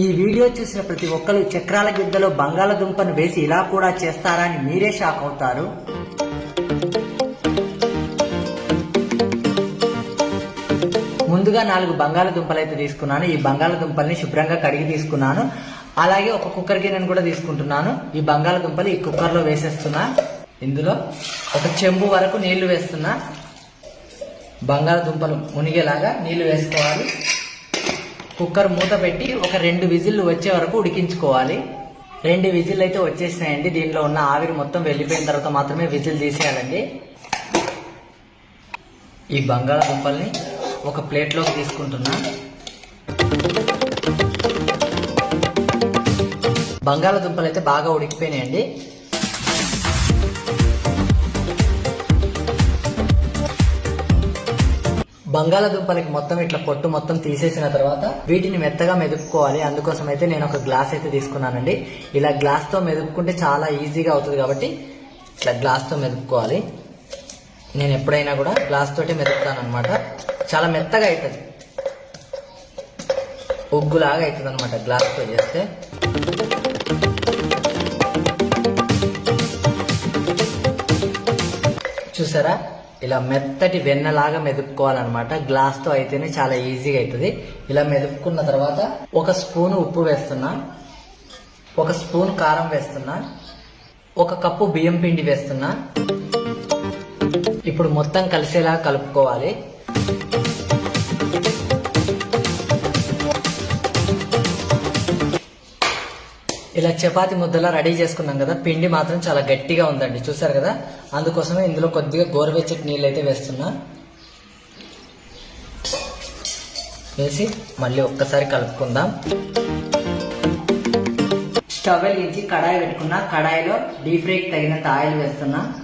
ఈ వీడియో చూసిన ప్రతి ఒక్కరు చక్రాల గిద్దలో బంగాళదుంపను వేసి ఇలా కూడా చేస్తారా అని మీరే షాక్ అవుతారు. ముందుగా నాలుగు బంగాళదుంపలు అయితే తీసుకున్నాను. ఈ బంగాళదుంపల్ని శుభ్రంగా కడిగి తీసుకున్నాను. అలాగే ఒక కుక్కర్ గిన్నెను కూడా తీసుకుంటున్నాను. ఈ బంగాళదుంపలు ఈ కుక్కర్లో వేసేస్తున్నా. ఇందులో ఒక చెంబు వరకు నీళ్ళు వేస్తున్నా. బంగాళదుంపలు మునిగేలాగా నీళ్ళు వేసుకోవాలి. కుక్కర్ మూత పెట్టి ఒక రెండు విజిల్లు వచ్చే వరకు ఉడికించుకోవాలి. రెండు విజిల్ అయితే వచ్చేసినాయండి. దీనిలో ఉన్న ఆవిరి మొత్తం వెళ్ళిపోయిన తర్వాత మాత్రమే విజిల్ తీసేయాలండి. ఈ బంగాళదుంపల్ని ఒక ప్లేట్లోకి తీసుకుంటున్నా. బంగాళదుంపలు అయితే బాగా ఉడికిపోయినాయండి. బంగాళదుంపలకి మొత్తం ఇట్లా పొట్టు మొత్తం తీసేసిన తర్వాత వీటిని మెత్తగా మెదుపుకోవాలి. అందుకోసం అయితే నేను ఒక గ్లాస్ అయితే తీసుకున్నానండి. ఇలా గ్లాస్తో మెదుపుకుంటే చాలా ఈజీగా అవుతుంది కాబట్టి ఇట్లా గ్లాస్తో మెదుపుకోవాలి. నేను ఎప్పుడైనా కూడా గ్లాస్ తోటి మెదుపుతాను అనమాట చాలా మెత్తగా అవుతుంది ఉగ్గులాగా అవుతుంది అనమాట గ్లాస్తో చేస్తే. చూసారా? ఇలా మెత్తటి వెన్నలాగా మెదుపుకోవాలన్నమాట. గ్లాస్తో అయితేనే చాలా ఈజీగా అవుతుంది ఇలా మెదుపుకున్న తర్వాత ఒక స్పూన్ ఉప్పు వేస్తున్నా. ఒక స్పూన్ కారం వేస్తున్నా. ఒక కప్పు బియ్యం పిండి వేస్తున్నా. ఇప్పుడు మొత్తం కలిసేలా కలుపుకోవాలి. ఇలా చపాతి ముద్దలా రెడీ చేసుకున్నాం కదా పిండి మాత్రం చాలా గట్టిగా ఉందండి చూసారు కదా? అందుకోసమే ఇందులో కొద్దిగా గోరువెచ్చటి నీళ్ళు అయితే వేస్తున్నా. వేసి మళ్ళీ ఒక్కసారి కలుపుకుందాం. స్టవ్ వెలిగించి కడాయి పెట్టుకున్నా. కడాయిలో డీప్ ఫ్రైకి తగినంత ఆయిల్ వేస్తున్నా.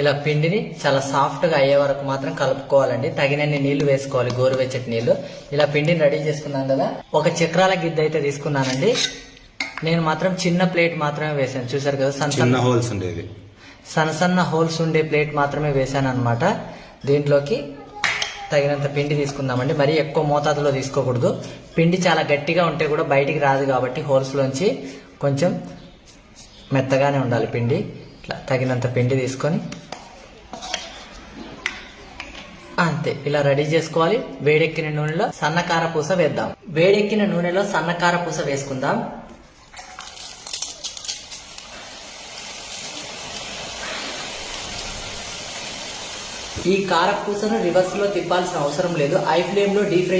ఇలా పిండిని చాలా సాఫ్ట్గా అయ్యే వరకు మాత్రం కలుపుకోవాలండి. తగినన్ని నీళ్ళు వేసుకోవాలి గోరువెచ్చటి నీళ్ళు. ఇలా పిండిని రెడీ చేసుకున్నాం కదా ఒక చక్రాల గిద్ద అయితే తీసుకున్నానండి. నేను మాత్రం చిన్న ప్లేట్ మాత్రమే వేసాను చూసారు కదా సన్న సన్న హోల్స్ ఉండేది సన్న సన్న హోల్స్ ఉండే ప్లేట్ మాత్రమే వేసాను అనమాట దీంట్లోకి తగినంత పిండి తీసుకుందామండి. మరీ ఎక్కువ మోతాదులో తీసుకోకూడదు. పిండి చాలా గట్టిగా ఉంటే కూడా బయటికి రాదు కాబట్టి హోల్స్ లోంచి కొంచెం మెత్తగానే ఉండాలి పిండి. ఇట్లా తగినంత పిండి తీసుకొని అంతే ఇలా రెడీ చేసుకోవాలి. వేడెక్కిన నూనెలో సన్నకార పూస వేద్దాం. వేడెక్కిన నూనెలో సన్నకార పూస వేసుకుందాం. ఈ కారపూసను రివర్స్లో తిప్పాల్సిన అవసరం లేదు. ఐ ఫ్లేమ్లో డీప్ ఫ్రై